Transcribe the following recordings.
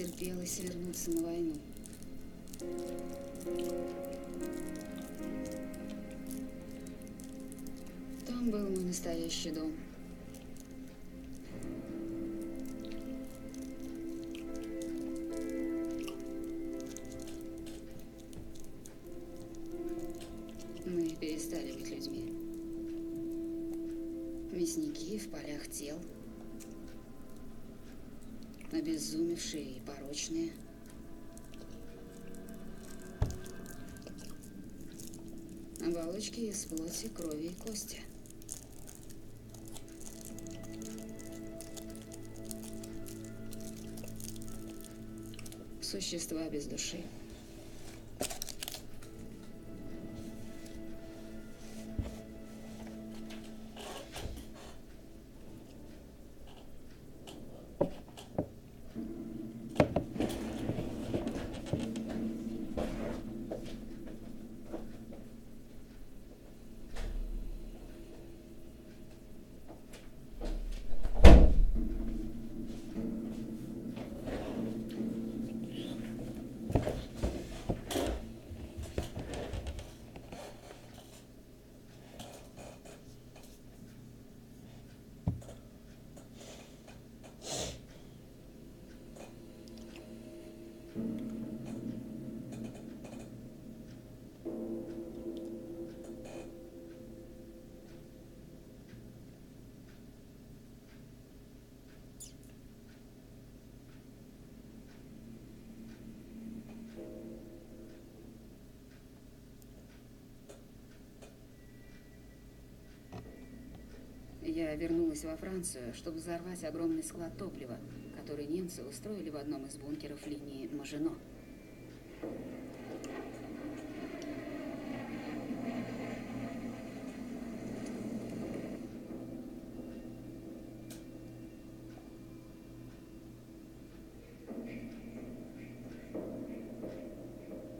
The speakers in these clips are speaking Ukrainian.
терпелось вернуться на войну. Там был мой настоящий дом. Мы перестали быть людьми. Мясники в полях тел. Обезумевшие и порочные. Оболочки из плоти, крови и кости. Существа без души. Я вернулась во Францию, чтобы взорвать огромный склад топлива, который немцы устроили в одном из бункеров линии Мажино.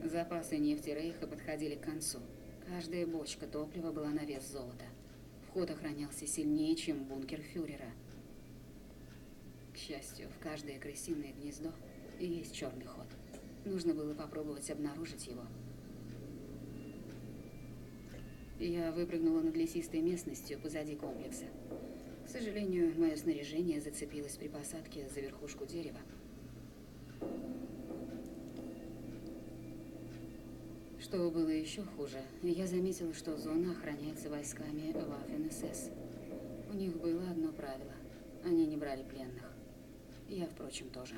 Запасы нефти Рейха подходили к концу. Каждая бочка топлива была на вес золота. Вход охранялся сильнее, чем бункер фюрера. К счастью, в каждое крысиное гнездо есть черный ход. Нужно было попробовать обнаружить его. Я выпрыгнула над лесистой местностью позади комплекса. К сожалению, мое снаряжение зацепилось при посадке за верхушку дерева. Что было еще хуже, я заметила, что зона охраняется войсками Waffen-СС. У них было одно правило. Они не брали пленных. Я, впрочем, тоже.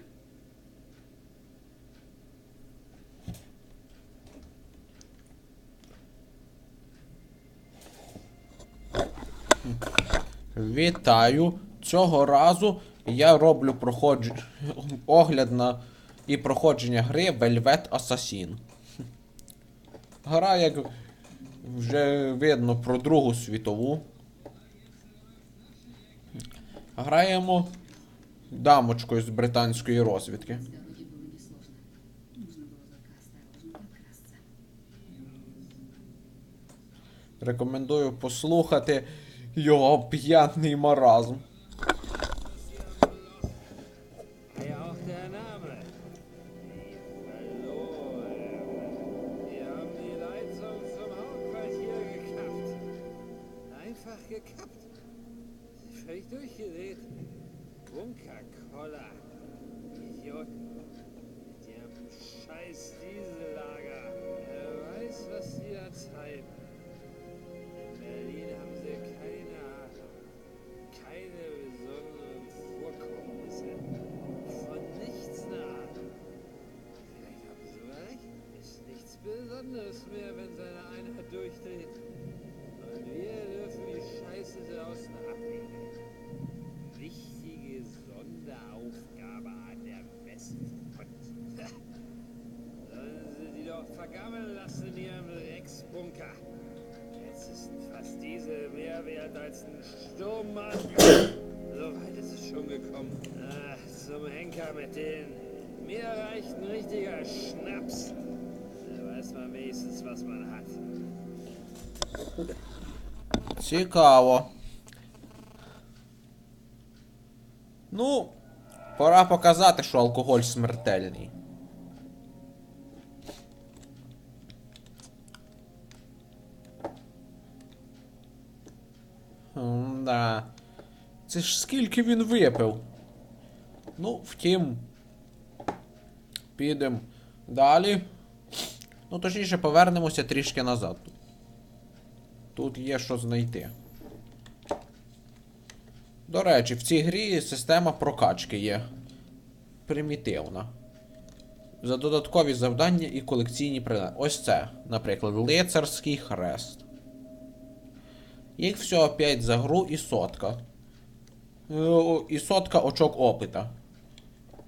Вітаю! Цього разу я роблю проходж... огляд на і проходження гри Velvet Assassin. Гра, як вже видно, про Другу світову. Граємо дамочкою з британської розвідки. Рекомендую послухати його п'ятний маразм. Wert als ein Sturmmann. So weit ist es schon gekommen. Ah, zum Henker mit denen. Mir reicht ein richtiger Schnaps. Da weiß man wenigstens, was man hat. Цікаво. Ну, Пора показати, що алкоголь смертельний. Да. Це ж скільки він випив. Ну, втім. Підемо далі. Ну, точніше, повернемося трішки назад. Тут є що знайти. До речі, в цій грі система прокачки є. Примітивна. За додаткові завдання і колекційні предмети. Ось це, наприклад, лицарський хрест. Їх всього 5 за гру і сотка. Е, І сотка очок опита.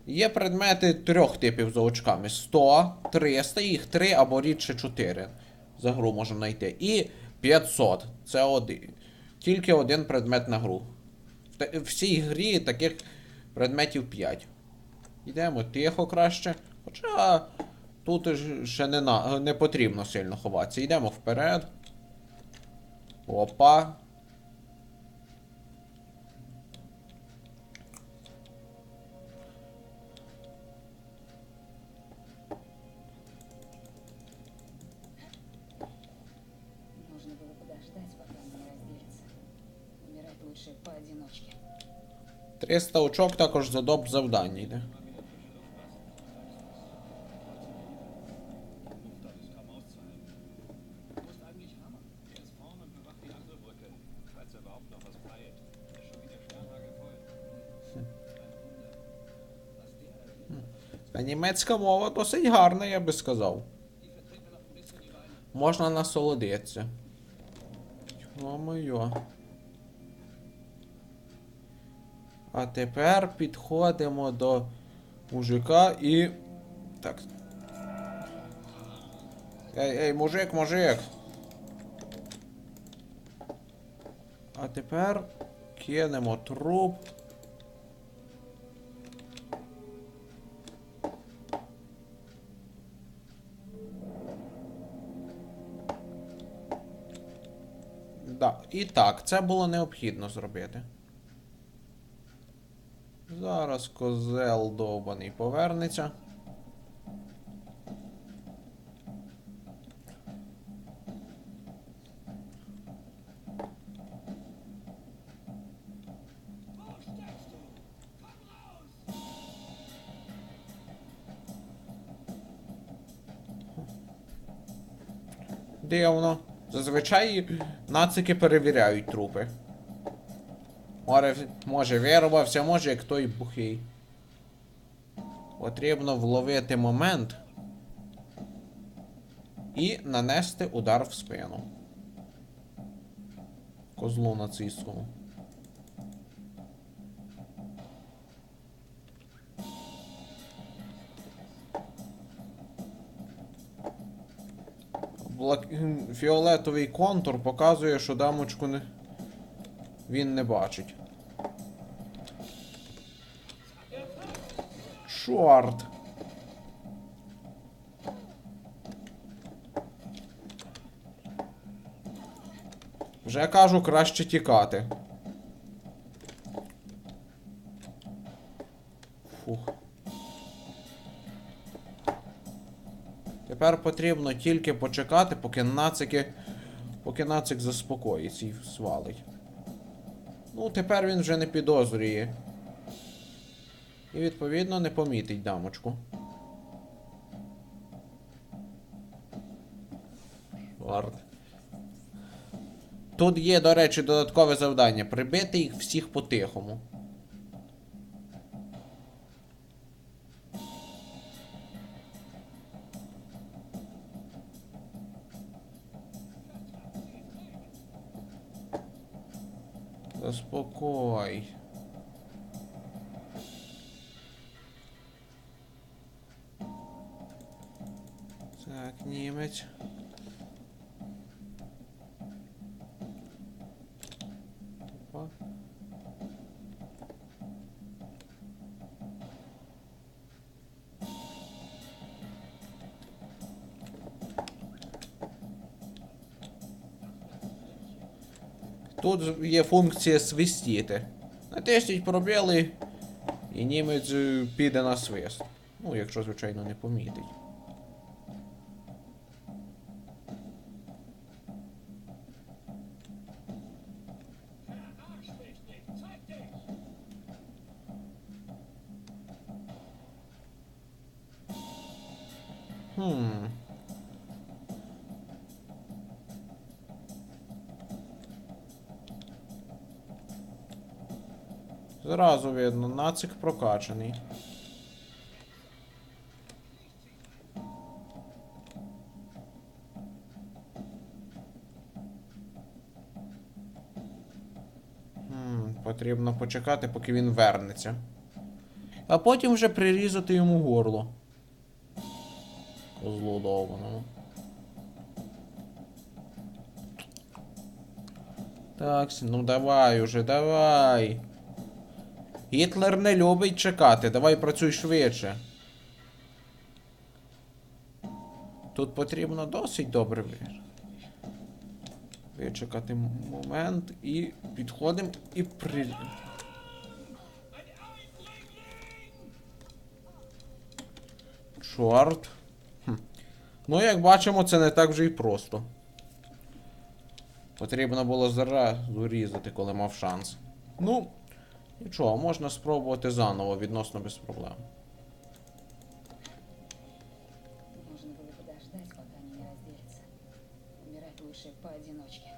Є предмети трьох типів за очками: 100, 300, їх 3 або рідше 4 за гру можна знайти. І 500. Це один. Тільки один предмет на гру. В та- В цій грі таких предметів 5. Йдемо тихо краще. Хоча тут ще не, на, не потрібно сильно ховатися. Йдемо вперед. Опа. Нужно было подождать, пока он не. Умирать лучше поодиночке. 300 очок також за доп завдання йде. Німецька мова досить гарна, я би сказав. Можна насолодитися. О-моє. А тепер підходимо до мужика і. Так. Ей, ей, мужик, мужик. А тепер кинемо труп. І так, це було необхідно зробити. Зараз козел довбаний повернеться. Дивно. Зазвичай нацики перевіряють трупи. Може, може вирубався, може як той бухий. Потрібно вловити момент і нанести удар в спину. Козлу нацистському. Фіолетовий контур показує, що дамочку не... він не бачить. Чорт. Вже кажу, краще тікати. Тепер потрібно тільки почекати, поки нацики. Поки нацик заспокоїться і свалить. Ну, тепер він вже не підозрює. І відповідно не помітить дамочку. Чорт. Тут є, до речі, додаткове завдання. Прибити їх всіх по-тихому. Заспокой. Так, німець. Тут є функція свистіти. Натисніть пробіли І німець е, піде на свист. Ну, якщо, звичайно, не помітить. Зразу видно, нацик прокачаний. Потрібно почекати, поки він вернеться. А потім вже прирізати йому горло. Козлу довбаному. Так, ну давай уже, давай. Гітлер не любить чекати, давай працюй швидше. Тут потрібно досить добре вичекати момент і підходимо і при. Чорт. Хм. Ну, як бачимо, це не так вже й просто. Потрібно було зразу різати, коли мав шанс. Ну, нічого, можна спробувати заново, відносно без проблем. Нужно было подождать, пока они не разделятся. Умирать лучше поодиночке.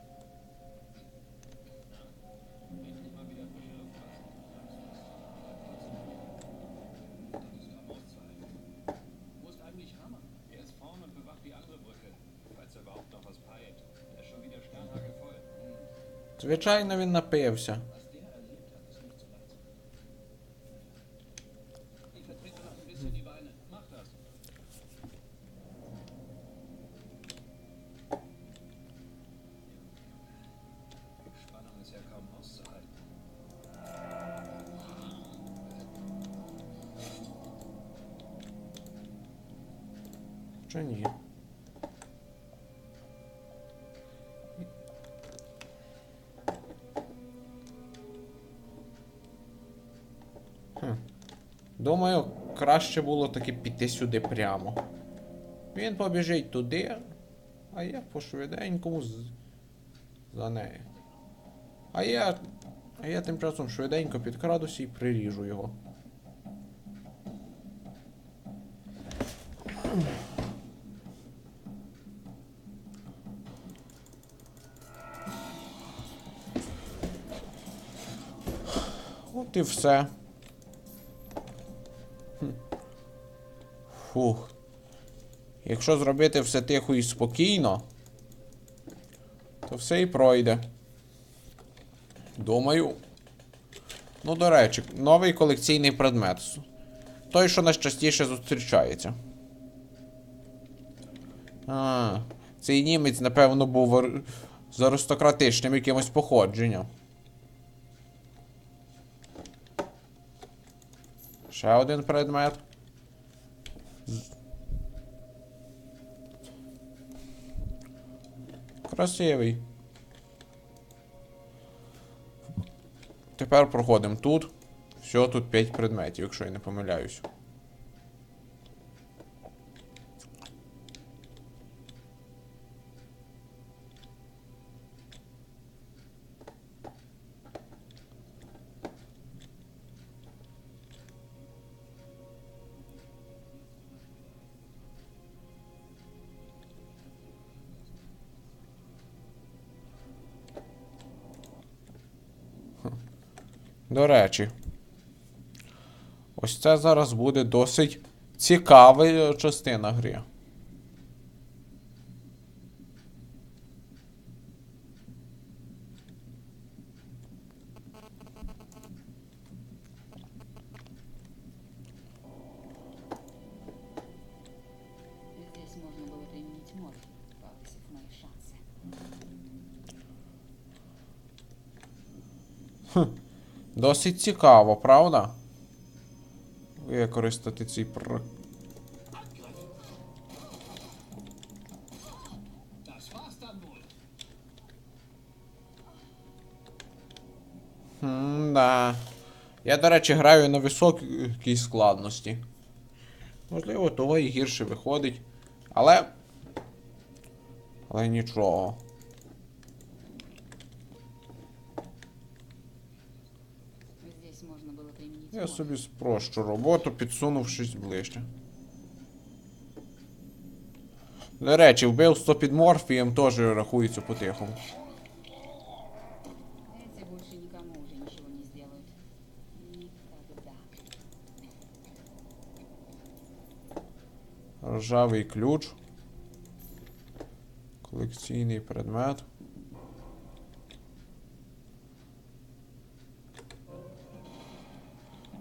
Musst eigentlich Hammer. Er ist vorne und bewacht die andere Brücke. Falls er überhaupt noch was peilt. Er ist schon wieder sternhagelvoll. Звичайно, він напився. Чи ні? Хм. Думаю, краще було таки піти сюди прямо. Він побіжить туди, а я по швиденькому з... за нею. А я. А я тим часом швиденько підкрадуся і приріжу його. І все. Фух. Якщо зробити все тихо і спокійно, то все і пройде. Думаю. Ну, до речі, новий колекційний предмет. Той, що найчастіше зустрічається. А, цей німець, напевно, був з аристократичним якимось походженням. Ще один предмет. Красивий. Тепер проходимо тут. Все, тут 5 предметів, якщо я не помиляюсь. До речі. Ось це зараз буде досить цікава е, частина гри. Досить цікаво, правда? Використати цей пр... Das war's dann wohl. М, да. Я, до речі, граю на високій складності. Можливо, того і гірше виходить. Але. Але нічого. Здесь можно было применить Я собі спрощу роботу, підсунувшись ближче. До речі, вбивство під морфієм теж рахується по-тихому. Ржавий ключ. Колекційний предмет.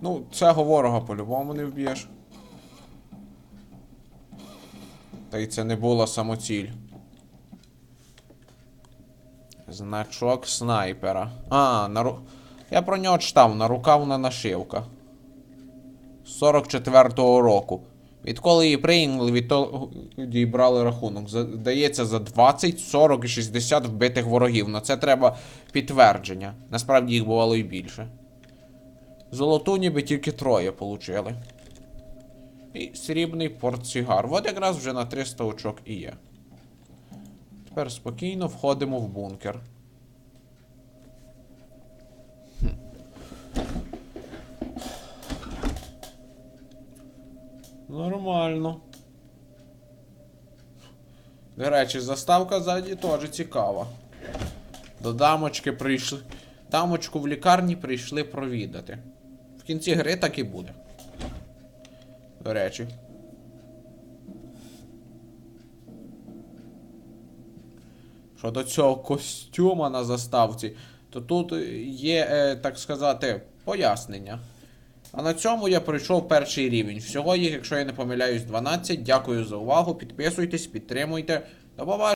Ну, цього ворога по-любому не вб'єш. Та й це не була самоціль. Значок снайпера. А, на ру... Я про нього читав, нарукавна нашивка. 44-го року. Відколи її прийняли, відтоді брали рахунок. Здається, за 20, 40 і 60 вбитих ворогів. На це треба підтвердження. Насправді їх бувало і більше. Золоту ніби тільки троє получили. І срібний портсігар. От якраз вже на 300 очок і є. Тепер спокійно входимо в бункер. Хм. Нормально. До речі, заставка ззаді теж цікава. До дамочки прийшли. Дамочку в лікарні прийшли провідати. В кінці гри так і буде. До речі. Щодо цього костюма на заставці, то тут є, е, так сказати, пояснення. А на цьому я пройшов перший рівень. Всього їх, якщо я не помиляюсь, 12. Дякую за увагу. Підписуйтесь, підтримуйте. До побачення.